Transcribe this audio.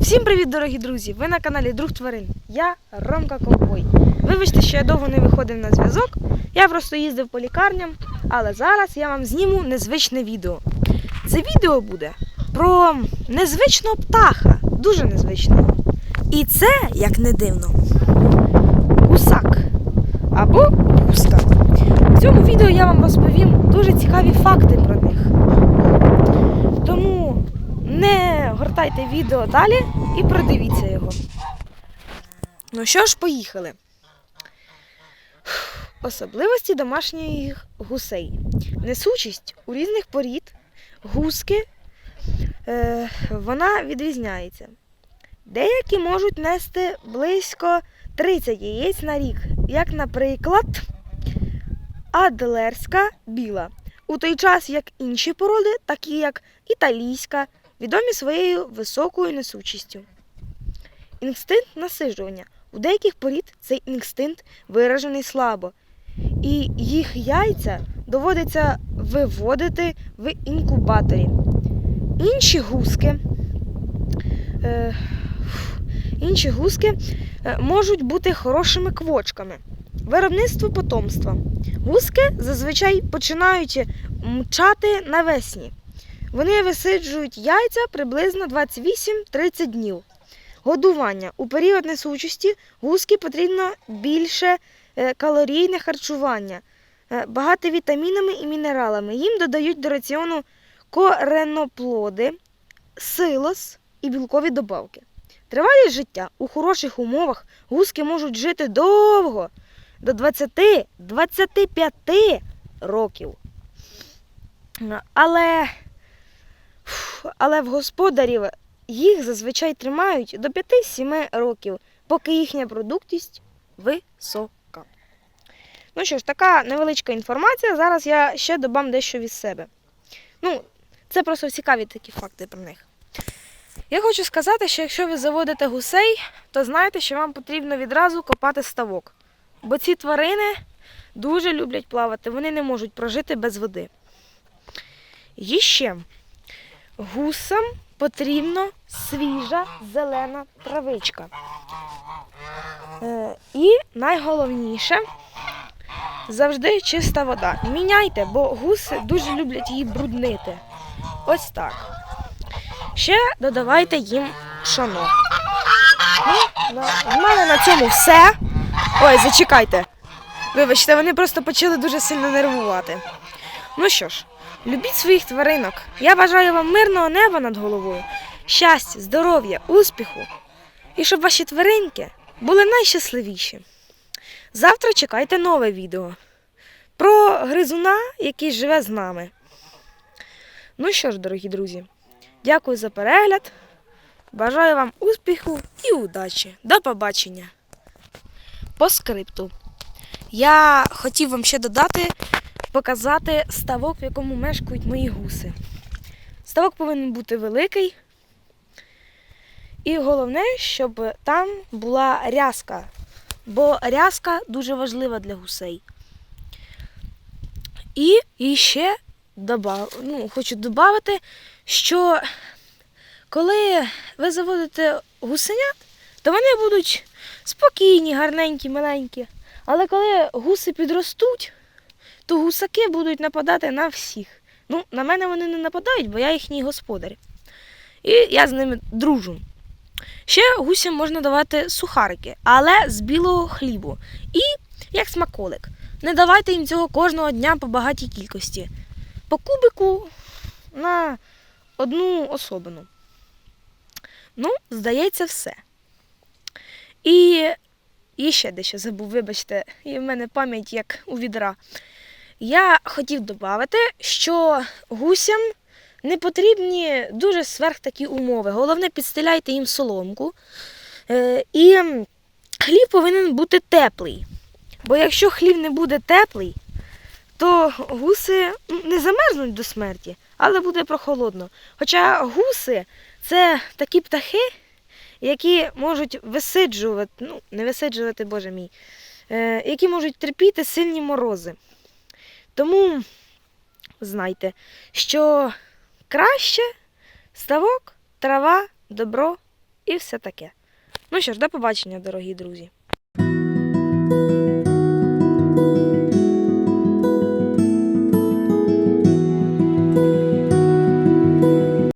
Всім привіт, дорогі друзі! Ви на каналі Друг Тварин. Я Ромка Ковбой. Вибачте, що я довго не виходив на зв'язок. Я просто їздив по лікарням, але зараз я вам зніму незвичне відео. Це відео буде про незвичного птаха, дуже незвичного. І це, як не дивно, гусак або гуска. В цьому відео я вам розповім дуже цікаві факти про них. Тому не відео далі і продивіться його. Ну що ж, поїхали. Особливості домашніх гусей. Несучість у різних порід гуски е, вона відрізняється. Деякі можуть нести близько 30 яєць на рік, як, наприклад, адлерська біла. У той час як інші породи, такі як італійська, відомі своєю високою несучістю. Інстинкт насиджування. У деяких порід цей інстинкт виражений слабо, і їх яйця доводиться виводити в інкубаторі. Інші гуски, е, інші гуски е, можуть бути хорошими квочками. Виробництво потомства. Гуски зазвичай починають мчати навесні. Вони висиджують яйця приблизно 28-30 днів. Годування. У період несучості гуски потрібно більше е, калорійне харчування, е, багато вітамінами і мінералами. Їм додають до раціону кореноплоди, силос і білкові добавки. Тривалість життя у хороших умовах гуски можуть жити довго, до 20-25 років. Але але в господарів їх зазвичай тримають до 5-7 років, поки їхня продуктність висока. Ну що ж, така невеличка інформація. Зараз я ще додам дещо від себе. Ну, це просто цікаві такі факти про них. Я хочу сказати, що якщо ви заводите гусей, то знайте, що вам потрібно відразу копати ставок. Бо ці тварини дуже люблять плавати, вони не можуть прожити без води. І ще гусам потрібна свіжа зелена травичка. Е, і найголовніше завжди чиста вода. Міняйте, бо гуси дуже люблять її бруднити. Ось так. Ще додавайте їм шано. Ну, в мене на цьому все. Ой, зачекайте. Вибачте, вони просто почали дуже сильно нервувати. Ну що ж, любіть своїх тваринок. Я бажаю вам мирного неба над головою, щастя, здоров'я, успіху. І щоб ваші тваринки були найщасливіші. Завтра чекайте нове відео про гризуна, який живе з нами. Ну що ж, дорогі друзі, дякую за перегляд. Бажаю вам успіху і удачі. До побачення. По скрипту. Я хотів вам ще додати, показати ставок, в якому мешкають мої гуси. Ставок повинен бути великий. І головне, щоб там була рязка, бо рязка дуже важлива для гусей. І, ще добав, ну, хочу додати, що коли ви заводите гусенят, то вони будуть спокійні, гарненькі, миленькі. Але коли гуси підростуть, то гусаки будуть нападати на всіх. Ну, на мене вони не нападають, бо я їхній господар. І я з ними дружу. Ще гусям можна давати сухарики, але з білого хлібу. І як смаколик. Не давайте їм цього кожного дня по багатій кількості. По кубику на одну особину. Ну, здається, все. І, і ще дещо забув, вибачте, і в мене пам'ять як у відра. Я хотів додати, що гусям не потрібні дуже сверх такі умови. Головне, підстеляйте їм соломку. Е, і хліб повинен бути теплий. Бо якщо хліб не буде теплий, то гуси не замерзнуть до смерті, але буде прохолодно. Хоча гуси це такі птахи, які можуть висиджувати, ну, не висиджувати, боже мій, е, які можуть терпіти сильні морози. Тому знайте, що краще ставок, трава, добро і все таке. Ну що ж, до побачення, дорогі друзі.